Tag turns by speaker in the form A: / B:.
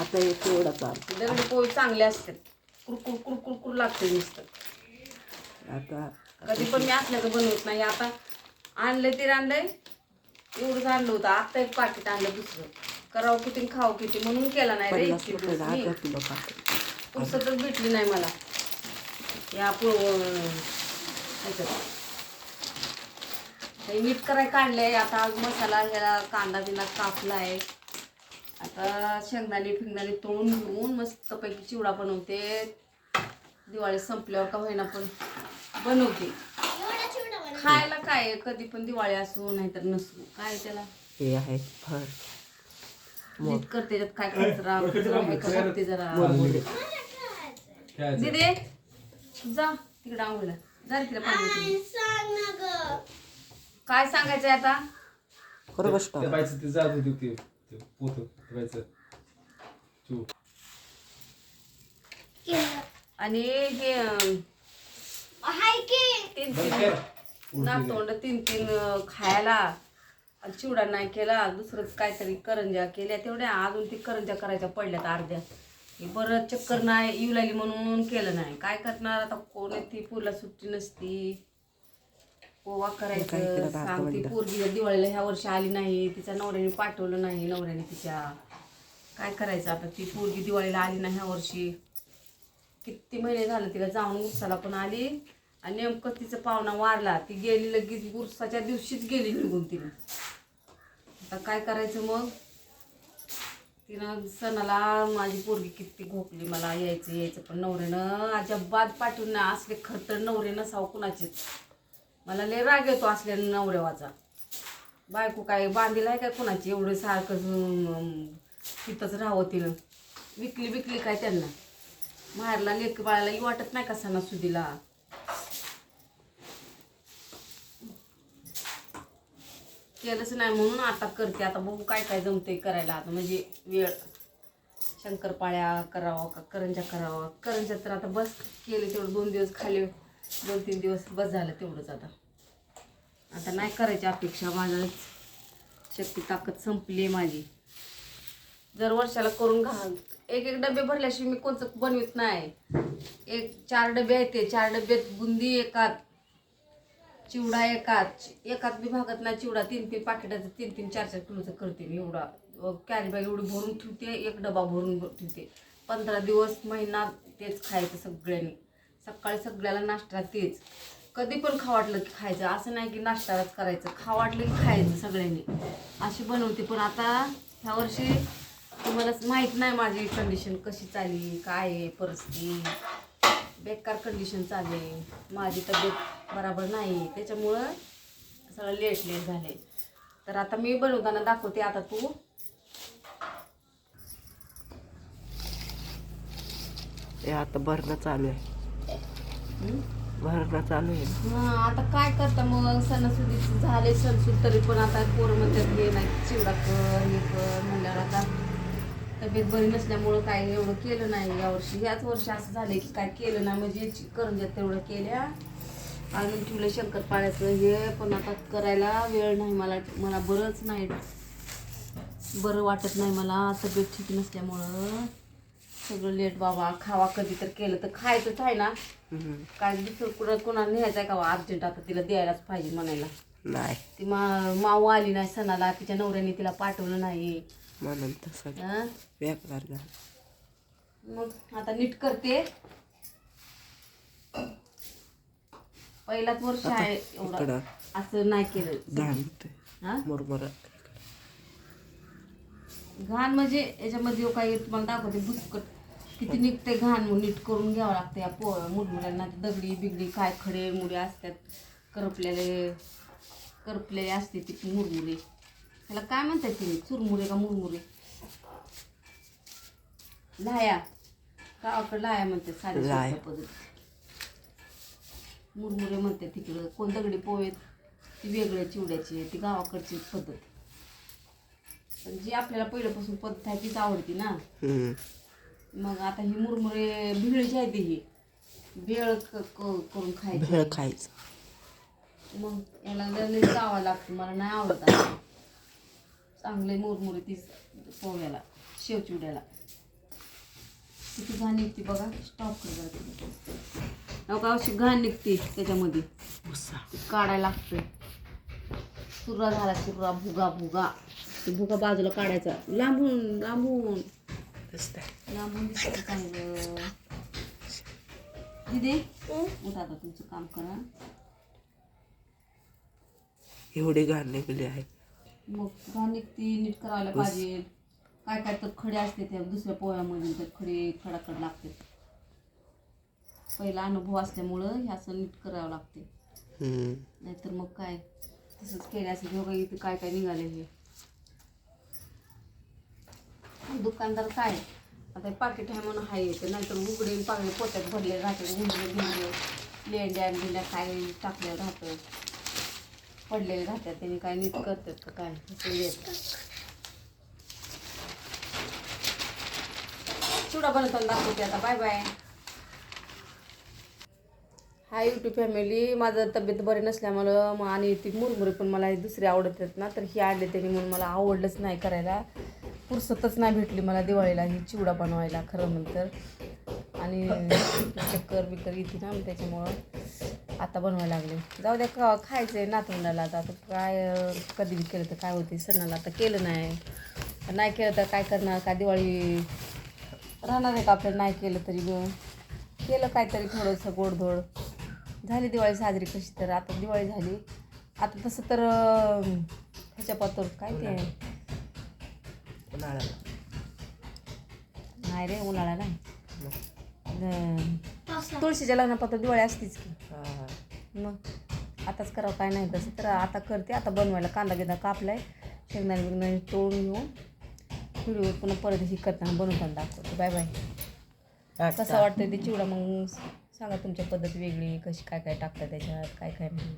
A: आता हे केवढा चाल
B: दगडी पोळी चांगले असतात कुरकुर कुरकुर कुर लागते नुसतं.
A: आता
B: कधी पण मी असल्याचं बनवत नाही. आता आणलंय ते आणलंय एवढंच आणलं होतं. आता एक पाकिट आणलं दुसरं. करावं किती खावं किती म्हणून केला नाही रे इतके भेटली नाही मला. या पो ह्याच्यात हे मीठ कराय काढलंय. आता आज मसाला ह्याला कांदा बिंदा कापलाय. आता शेंगदाणे फिंगदाणे तळून घेऊन मस्तपैकी चिवडा बनवते. दिवाळी संपल्यावर का होईना पण बनवते. खायला काय? कधी पण दिवाळी असू नाहीतर नसू. काय त्याला?
A: हे आहे फळ.
B: नीट करते त्यात काय कचरा कचरा आहे का बघते जरा? दिदे जा तिकडे आंघोळीला. जा रे तिला पाणी. काय सांगायचंय आता?
A: खरं गोष्ट
C: ते ते ते पोत त्या बाईचं चू
B: आणि हे अं, तीन
C: बंद
B: तीन
C: कर
B: नातोंड तीन तीन अं, खायला. आणि चिवडा नाही केला दुसरं काहीतरी करंज्या केल्या. तेवढ्या अजून ती करंज्या करायच्या पडल्यात अर्ध्या. हे बरं चक्कर नाही येऊ लागली म्हणून केलं नाही. काय करणार आता? कोण ती? पुरला सुट्टी नसती.
A: काय
B: करायचं सांग ती? पोरगी दिवाळीला ह्या वर्षी आली नाही तिच्या नवऱ्याने पाठवलं नाही नवऱ्याने तिच्या. काय करायचं आता? ती पोरगी दिवाळीला आली नाही ह्या वर्षी. किती महिने झाले तिला जाऊन उरसाला पण आली आणि नेमकं तिचं पाहुणा वारला. ती गेली लगेच उरसाच्या दिवशीच गेली निघून तिने. आता काय करायचं मग? तिनं सणाला माझी पोरगी किती घोकली मला यायचं यायचं पण नवऱ्यानं अजिबात पाठवून नाही. असले खरतर नवरे नसावं कुणाचेच. मला लय राग येतो असल्या नवऱ्यावाचा. बायको काय बांधील आहे काय कुणाची? एवढं सारखं तिथंच राहावं तिनं. विकली विकली काय त्यांना? माहेरला लेक बाळाला वाटत नाही का सणासुदीला? केलंच नाही म्हणून आता करते. आता बघू काय काय जमते करायला. आता म्हणजे वेळ. शंकरपाळ्या करावा का करंजा करावा? करंजा तर आता बस केले तेवढं दोन दिवस खाली दोन तीन दिवस बस झालं तेवढंच आता. आता नाही करायची अपेक्षा माझं शक्ती ताकद संपली आहे माझी. जर वर्षाला करून घाल. एक एक डबे भरल्याशिवाय मी कोणतं बनवित नाही. एक चार डबे आहेत ते. चार डब्यात बुंदी एकात चिवडा एकात. एकात बी भागत नाही चिवडा. तीन तीन पाकिटाचं तीन तीन चार चार किलोचं करते मी एवढा. कॅरी बॅग एवढी भरून ठेवते एक डबा भरून ठेवते. पंधरा दिवस महिना तेच खायचं सगळ्यांनी. सकाळी सगळ्याला नाश्ता तेच. कधी पण खा वाटलं की खायचं. असं नाही की नाश्ताच करायचं. खा वाटलं की खायचं सगळ्यांनी. अशी बनवते. पण आता ह्या वर्षी तुम्हाला माहीत नाही माझी कंडिशन कशी चालली काय आहे परिस्थिती. बेकार कंडिशन चालू आहे. माझी तब्येत बराबर नाही त्याच्यामुळं सगळं लेट लेट झाले तर आता मी बनवताना दाखवते. आता तू.
A: आता भरणं चालू आहे? भरणं चालू आहे.
B: हा आता काय करता मग? सणासुदीचं झाले सणसूद तरी पण आता पोरं म्हणतात हे नाही चिवडा कर हे कर म्हणल्यावर आता तब्येत बरी नसल्यामुळं काय एवढं केलं नाही. यावर्षी ह्याच वर्षी असं झालं की काय केलं नाही. म्हणजे चि- करंज्या तेवढं केल्या. अजून ठेवलं शंकरपाळ्याचं हे पण आता करायला वेळ नाही मला. मला बरंच नाही. बरं वाटत नाही मला तब्येत ठीक नसल्यामुळं. सगळं लेट बाबा खावा कधी तर केलं तर खायचंच आहे ना. काय दुसरं कुणा कुणाला न्यायचं आहे का अर्जंट आता तिला द्यायलाच पाहिजे म्हणायला.
A: नाही.
B: ती मा माऊ आली नाही सणाला तिच्या नवऱ्याने तिला पाठवलं नाही.
A: म्हणून तसं
B: हं?
A: झालं.
B: मग आता नीट करते. पहिलाच वर्ष आहे एवढं.
A: इकडं
B: असं नाही केलं.
A: घाण होते
B: हा?
A: मुरमुर.
B: घाण म्हणजे याच्यामध्ये काही तुम्हाला दाखवते बुचकट किती निघते घाण नीट करून घ्यावं लागतं या पो मुरमुऱ्यांना. दगडी बिगडी काय खडे मुळे असतात करपलेले करपलेले असते ती मुरमुरे. त्याला काय म्हणतात तुम्ही चुरमुरे का मुरमुरे? लाया. गावाकडे लाया म्हणतात साधी पद्धत. मुरमुरे म्हणतात तिकडं. कोण दगडी पोहेत ती वेगळ्या चिवड्याची ती गावाकडची पद्धत. पण जी आपल्याला पहिल्यापासून पद्धत आहे तीच आवडती ना.
A: हम्म.
B: मग आता ही मुरमुरे भिळीची आहे ती ही. भेळ क- क- करून खायची.
A: भेळ खायचं.
B: मग याला लय जावं लागतं मला नाही आवडत आता. चांगले मुरमुरे ती पोह्याला शेवचिवड्याला. किती घाण निघते बघा स्टॉप कर जरा का अशी घाण निघते त्याच्यामध्ये.
A: भुसा
B: ते काढायला लागतंय. चुरा झाला चुरा भुगा भुगा. भुगा बाजूला काढायचा. लांबून लांबून. लांबून दिदे उठा तुमचं काम करा.
A: एवढी घाण निघली आहे.
B: मग घाण निघते नीट करायला पाहिजे. काय काय तर खडे असते त्या दुसऱ्या पोह्यामध्ये तर खडे खडाखड लागते. पहिला अनुभव असल्यामुळं हे असं नीट करावं लागते. नाहीतर मग काय? तसंच केले असेल बघा इथे काय काय निघाले हे? दुकानदार काय आता पाकिट आहे म्हणून हाय येते नाहीतर उघडे पाकडे पोत्यात भरले राहते गुंडे भिंडे लेंड्या बिंड्या काय टाकल्या राहतं पडलेले राहतात त्यांनी काय नीट करतात का काय? चुडा येत. बनवताना दाखवते आता. Bye bye. Hi YouTube family माझं तब्येत बरी नसल्यामुळं मग आणि ती मुरमुरे पण मला दुसरी आवडत आहेत ना तर ही आणले त्यांनी म्हणून मला आवडलंच नाही करायला. फुरसतच नाही भेटली मला दिवाळीला ही चिवडा बनवायला खरं म्हणतर. आणि चक्कर बिक्कर येते ना मग त्याच्यामुळं. आता बनवायला लागले. जाऊ द्या का खायचं आहे नातवंडाला आता. काय कधी बी केलं तर काय होते? सणाला आता केलं नाही. नाही केलं तर काय करणार? का दिवाळी राहणार आहे का आपल्याला? नाही केलं तरी केलं काहीतरी थोडंसं गोडधोड. झाली दिवाळी साजरी कशी तर. आता दिवाळी झाली. आता तसं तर अं, ह्याच्या काय ते?
A: उन्हाळ्याला.
B: नाही रे उन्हाळा नाही.
A: मग.
B: अं, तुळशीच्या लग्नापात्र दिवाळी असतीच की.
A: हा, हा.
B: मग? आताच करावं काय नाही तसं. तर आता करते आता बनवायला कांदा बिंदा कापलाय. शेंगदाणे बिंगदाणे तोडून घेऊन व्हिडिओ पुन्हा परत ही करताना बनवताना दाखवते. Bye bye. कसा वाटतं ते चिवडा मग सांगा तुमच्या पद्धत वेगळी कशी काय काय टाकतात त्याच्यात काय काय नाही